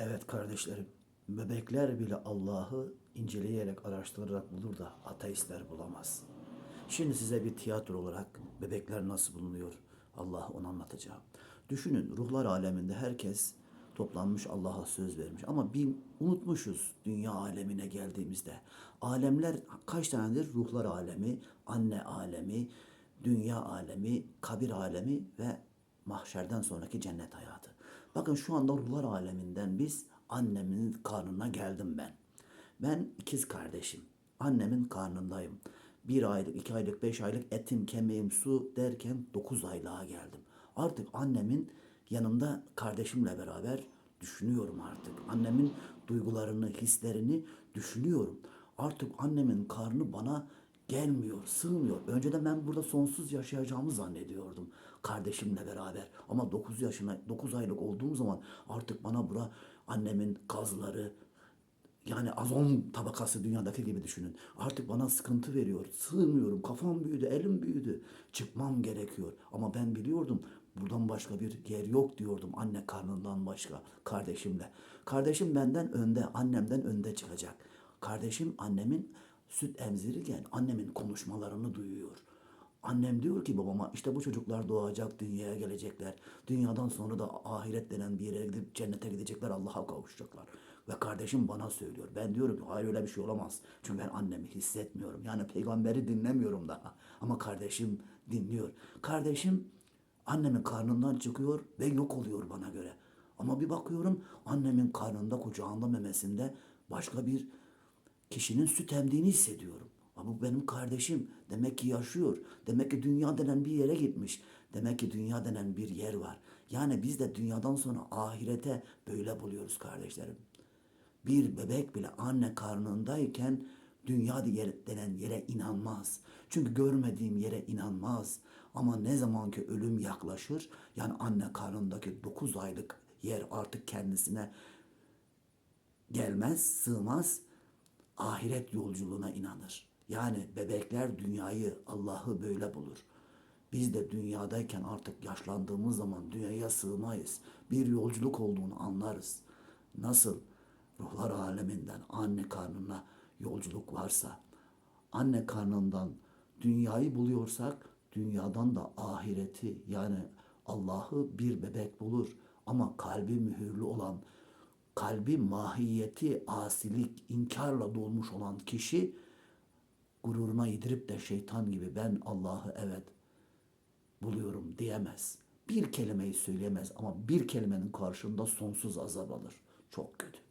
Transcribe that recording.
Evet kardeşlerim, bebekler bile Allah'ı inceleyerek, araştırarak bulur da ateistler bulamaz. Şimdi size bir tiyatro olarak bebekler nasıl bulunuyor Allah onu anlatacağım. Düşünün ruhlar aleminde herkes toplanmış Allah'a söz vermiş ama bir unutmuşuz dünya alemine geldiğimizde. Alemler kaç tanedir? Ruhlar alemi, anne alemi, dünya alemi, kabir alemi ve mahşerden sonraki cennet hayatı. Bakın şu anda ruhlar aleminden biz annemin karnına geldim ben. Ben ikiz kardeşim. Annemin karnındayım. Bir aylık, iki aylık, beş aylık etim, kemiğim, su derken dokuz aylığa geldim. Artık annemin yanımda kardeşimle beraber düşünüyorum artık. Annemin duygularını, hislerini düşünüyorum. Artık annemin karnı bana gelmiyor, sığmıyor. Önceden ben burada sonsuz yaşayacağımı zannediyordum kardeşimle beraber. Ama 9 yaşına, 9 aylık olduğum zaman artık bana bura annemin kazları, yani azon tabakası dünyadaki gibi düşünün. Artık bana sıkıntı veriyor. Sığmıyorum. Kafam büyüdü, elim büyüdü. Çıkmam gerekiyor. Ama ben biliyordum buradan başka bir yer yok diyordum. Anne karnından başka kardeşimle. Kardeşim benden önde, annemden önde çıkacak. Kardeşim annemin süt emzirirken annemin konuşmalarını duyuyor. Annem diyor ki babama işte bu çocuklar doğacak, dünyaya gelecekler. Dünyadan sonra da ahiret denen bir yere gidip cennete gidecekler, Allah'a kavuşacaklar. Ve kardeşim bana söylüyor. Ben diyorum ki hayır öyle bir şey olamaz. Çünkü ben annemi hissetmiyorum. Yani peygamberi dinlemiyorum daha. Ama kardeşim dinliyor. Kardeşim annemin karnından çıkıyor ve yok oluyor bana göre. Ama bir bakıyorum annemin karnında, kucağında, memesinde başka bir kişinin süt emdiğini hissediyorum. Ama bu benim kardeşim. Demek ki yaşıyor. Demek ki dünya denen bir yere gitmiş. Demek ki dünya denen bir yer var. Yani biz de dünyadan sonra ahirete böyle buluyoruz kardeşlerim. Bir bebek bile anne karnındayken dünya denen yere inanmaz. Çünkü görmediğim yere inanmaz. Ama ne zaman ki ölüm yaklaşır, yani anne karnındaki 9 aylık yer artık kendisine gelmez, sığmaz, ahiret yolculuğuna inanır. Yani bebekler dünyayı, Allah'ı böyle bulur. Biz de dünyadayken artık yaşlandığımız zaman dünyaya sığmayız. Bir yolculuk olduğunu anlarız. Nasıl ruhlar aleminden anne karnına yolculuk varsa, anne karnından dünyayı buluyorsak, dünyadan da ahireti yani Allah'ı bir bebek bulur. Ama kalbi mühürlü olan, kalbi mahiyeti, asilik, inkarla dolmuş olan kişi gururuna yedirip de şeytan gibi ben Allah'ı evet buluyorum diyemez. Bir kelimeyi söyleyemez ama bir kelimenin karşında sonsuz azap alır. Çok kötü.